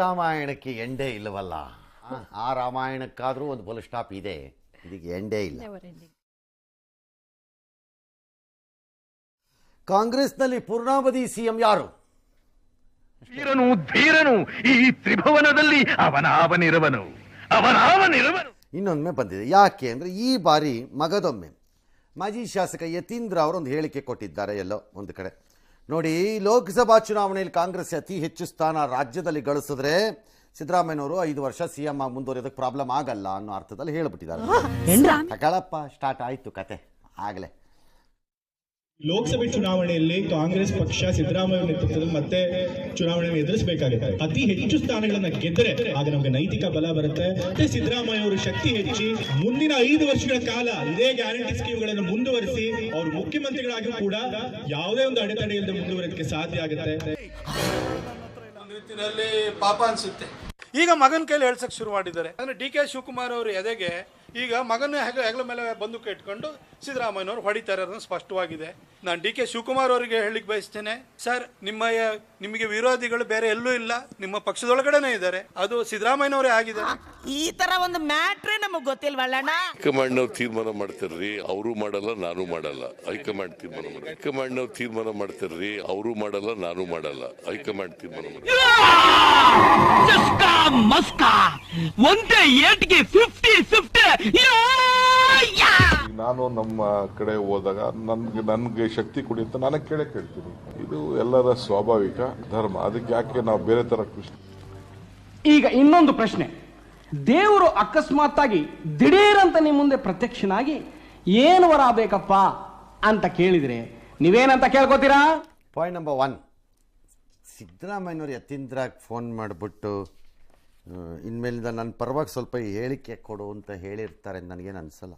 ರಾಮಾಯಣಕ್ಕೆ ಎಂಡೇ ಇಲ್ಲವಲ್ಲ? ಆ, ರಾಮಾಯಣಕ್ಕಾದರೂ ಒಂದು ಫುಲ್ ಸ್ಟಾಪ್ ಇದೆ. ಇದಕ್ಕೆ ಎಂಡೇ ಇಲ್ಲ. ಕಾಂಗ್ರೆಸ್ನಲ್ಲಿ ಪೂರ್ಣಾವಧಿ ಸಿಎಂ ಯಾರು? ಧೀರನು ಧೀರನು ಈ ತ್ರಿಭುವನದಲ್ಲಿ ಅವನಾವನಿರುವನು ಅವನಾವನಿರುವನು ಇನ್ನೊಮ್ಮೆ ಬಂದಿದೆ. ಯಾಕೆ ಅಂದರೆ ಈ ಬಾರಿ ಮಗದೊಮ್ಮೆ ಮಾಜಿ ಶಾಸಕ ಯತೀಂದ್ರ ಅವರು ಒಂದು ಹೇಳಿಕೆ ಕೊಟ್ಟಿದ್ದಾರೆ ಎಲ್ಲೋ ಒಂದು ಕಡೆ. ನೋಡಿ ಲೋಕಸಭಾ ಚುನಾವಣೆಯಲ್ಲಿ ಕಾಂಗ್ರೆಸ್ ಅತಿ ಹೆಚ್ಚು ಸ್ಥಾನ ರಾಜ್ಯದಲ್ಲಿ ಗಳಿಸಿದ್ರೆ ಸಿದ್ದರಾಮಯ್ಯನವರು ಐದು ವರ್ಷ ಸಿಎಂ ಆಗಿ ಮುಂದುವರಿಯೋದಕ್ಕೆ ಪ್ರಾಬ್ಲಮ್ ಆಗಲ್ಲ ಅನ್ನೋ ಅರ್ಥದಲ್ಲಿ ಹೇಳ್ಬಿಟ್ಟಿದ್ದಾರೆ. ತಗೊಳಪ್ಪ ಸ್ಟಾರ್ಟ್ ಆಯಿತು ಕತೆ. ಆಗಲೇ. ಲೋಕಸಭೆ ಚುನಾವಣೆಯಲ್ಲಿ ಕಾಂಗ್ರೆಸ್ ಪಕ್ಷ ಸಿದ್ದರಾಮಯ್ಯ ನೇತೃತ್ವದಲ್ಲಿ ಮತ್ತೆ ಚುನಾವಣೆ ಎದುರಿಸಬೇಕಾಗುತ್ತೆ. ಅತಿ ಹೆಚ್ಚು ಸ್ಥಾನಗಳನ್ನ ಗೆದ್ದರೆ ಆಗ ನಮಗೆ ನೈತಿಕ ಬಲ ಬರುತ್ತೆ. ಮತ್ತೆ ಸಿದ್ದರಾಮಯ್ಯ ಅವರು ಶಕ್ತಿ ಹೆಚ್ಚಿ ಮುಂದಿನ ಐದು ವರ್ಷಗಳ ಕಾಲ ಇದೇ ಗ್ಯಾರಂಟಿ ಸ್ಕೀಮ್ಗಳನ್ನು ಮುಂದುವರಿಸಿ ಅವರು ಮುಖ್ಯಮಂತ್ರಿಗಳಾಗಿ ಕೂಡ ಯಾವುದೇ ಒಂದು ಅಡೆತಡೆ ಇಲ್ಲದೆ ಮುಂದುವರಿಯೋದಕ್ಕೆ ಸಾಧ್ಯ ಆಗುತ್ತೆ. ಒಂದು ರೀತಿಯಲ್ಲಿ ಪಾಪ ಅನ್ಸುತ್ತೆ. ಈಗ ಮಗನ ಕೈಲಿ ಹೇಳ್ಸಕ್ ಶುರು ಮಾಡಿದ್ದಾರೆ. ಅಂದ್ರೆ ಡಿ ಕೆ ಶಿವಕುಮಾರ್ ಅವರು ಎದೆಗೆ ಈಗ ಮಗನ ಹೆಗ ಹೆಗಲ ಮೇಲೆ ಬಂದೂಕ ಇಟ್ಕೊಂಡು ಸಿದ್ದರಾಮಯ್ಯನವರು ಹೊಡಿತಾರೆ ಅನ್ನೋದು ಸ್ಪಷ್ಟವಾಗಿದೆ. ನಾನು ಡಿ ಕೆ ಶಿವಕುಮಾರ್ ಅವರಿಗೆ ಹೇಳಿಕ್ ಬಯಸ್ತೇನೆ. ಸರ್ ನಿಮ್ಮ ನಿಮಗೆ ವಿರೋಧಿಗಳು ಬೇರೆ ಎಲ್ಲೂ ಇಲ್ಲ. ನಿಮ್ಮ ಪಕ್ಷದೊಳಗಡೆನೇ ಇದ್ದಾರೆ. ಅದು ಸಿದ್ದರಾಮಯ್ಯನವರೇ ಆಗಿದೆ ಈ ತರ ಒಂದು ಮ್ಯಾಟ್ರೇ ನಮಗೆ ಗೊತ್ತಿಲ್ವಲ್ಲಣ್ಣ ಹೈಕಮಾಂಡ್ ನಾವು ತೀರ್ಮಾನ ಮಾಡ್ತಾರ್ರಿ ಅವರು ಮಾಡಲ್ಲ ನಾನು ಮಾಡಲ್ಲ. ಹೈಕಮಾಂಡ್ ತೀರ್ಮಾನ ಮಾಡಿ ಹೈಕಮಾಂಡ್ ನಾವು ತೀರ್ಮಾನ ಮಾಡ್ತಾರ್ರಿ ಅವರು ಮಾಡಲ್ಲ ನಾನು ಮಾಡಲ್ಲ. ಹೈಕಮಾಂಡ್ ತೀರ್ಮಾನ ಮಾಡಿ ಮಸ್ಕಾ ಒಂದೇ ಏಟ್ಗೆ ಫಿಫ್ಟಿ ಫಿಫ್ಟಿ ನಾನು ನಮ್ಮ ಕಡೆ ಹೋದಾಗ ನನ್ಗೆ ನನ್ಗೆ ಶಕ್ತಿ ಕೊಡಿ ಅಂತ ನಾನು ಕೇಳೇ ಕೇಳ್ತೀನಿ. ಇದು ಎಲ್ಲರ ಸ್ವಾಭಾವಿಕ ಧರ್ಮ. ಅದಕ್ಕೆ ಯಾಕೆ ನಾವು ಬೇರೆ ತರ ಕೃಷ್ಣ ಈಗ ಇನ್ನೊಂದು ಪ್ರಶ್ನೆ. ದೇವರು ಅಕಸ್ಮಾತ್ತಾಗಿ ದಿಢೀರಂತ ನಿಮ್ಮ ಮುಂದೆ ಪ್ರತ್ಯಕ್ಷನಾಗಿ ಏನು ವರ ಬೇಕಪ್ಪ ಅಂತ ಕೇಳಿದ್ರೆ ನೀವೇನಂತ ಕೇಳ್ಕೋತೀರಾ? ಪಾಯಿಂಟ್ ನಂಬರ್ ಒನ್ ಸಿದ್ದರಾಮಯ್ಯನವ್ರು ಯತೀಂದ್ರಾಗ ಫೋನ್ ಮಾಡಿಬಿಟ್ಟು ಇನ್ಮೇಲಿಂದ ನನ್ನ ಪರವಾಗಿ ಸ್ವಲ್ಪ ಹೇಳಿಕೆ ಕೊಡು ಅಂತ ಹೇಳಿರ್ತಾರೆ. ನನಗೇನು ಅನಿಸಲ್ಲ.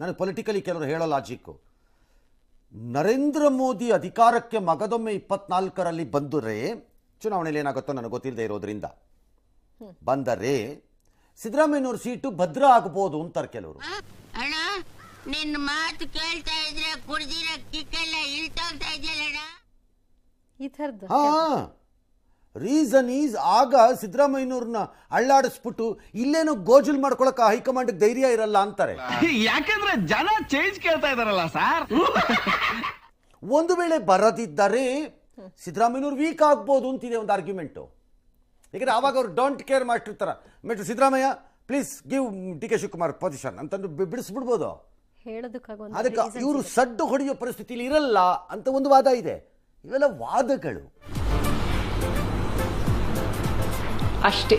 ನನಗೆ ಪೊಲಿಟಿಕಲಿ ಕೆಲವರು ಹೇಳೋ ಲಾಜಿಕ್ಕು ನರೇಂದ್ರ ಮೋದಿ ಅಧಿಕಾರಕ್ಕೆ ಮಗದೊಮ್ಮೆ ಇಪ್ಪತ್ನಾಲ್ಕರಲ್ಲಿ ಬಂದರೆ ಚುನಾವಣೆಯಲ್ಲಿ ಏನಾಗುತ್ತೋ ನನಗೆ ಗೊತ್ತಿಲ್ಲದೆ ಇರೋದ್ರಿಂದ. ಬಂದರೆ ಸಿದ್ದರಾಮಯ್ಯನವ್ರ ಸೀಟು ಭದ್ರ ಆಗ್ಬೋದು ಅಂತಾರೆ ಕೆಲವರು. ಅಣ್ಣ ನಿನ್ನ ಮಾತು ಕೇಳ್ತಾ ಇದ್ರೆ ಕುಡ್ದಿರ ಕಿಕ್ಕೆಲ್ಲ ಇಳ್ತಾ ಇದೆಯಲ್ಲ ಈ ಥರದ್ದು ಹಾ. ರೀಸನ್ ಈಸ್ ಆಗ ಸಿದ್ದರಾಮಯ್ಯನವ್ರನ್ನ ಅಳ್ಳಾಡಿಸ್ಬಿಟ್ಟು ಇಲ್ಲೇನೋ ಗೋಜಲ್ ಮಾಡ್ಕೊಳಕ್ಕೆ ಹೈಕಮಾಂಡ್ ಧೈರ್ಯ ಇರಲ್ಲ ಅಂತಾರೆ. ಯಾಕಂದ್ರೆ ಜನ ಚೇಂಜ್ ಕೇಳ್ತಾ ಇದಾರಲ್ಲ ಸರ್. ಒಂದು ವೇಳೆ ಬರದಿದ್ದರೆ ಸಿದ್ದರಾಮಯ್ಯನವ್ರು ವೀಕ್ ಆಗ್ಬೋದು ಅಂತಿದೆ ಒಂದು ಆರ್ಗ್ಯುಮೆಂಟು ಯಾಕಂದ್ರೆ ಅವಾಗ ಅವ್ರು ಡೋಂಟ್ ಕೇರ್ ಮಾಡ್ತಿರ್ತಾರ mister Siddaramaiah please give D K Shivakumar position ಅಂತಂದು ಬಿಡಿಸ್ಬಿಡ್ಬೋದು. ಅದಕ್ಕೆ ಇವರು ಸಡ್ಡು ಹೊಡೆಯೋ ಪರಿಸ್ಥಿತಿಲಿ ಇರಲ್ಲ ಅಂತ ಒಂದು ವಾದ ಇದೆ. ಇವೆಲ್ಲ ವಾದಗಳು. ಅಷ್ಟೇ.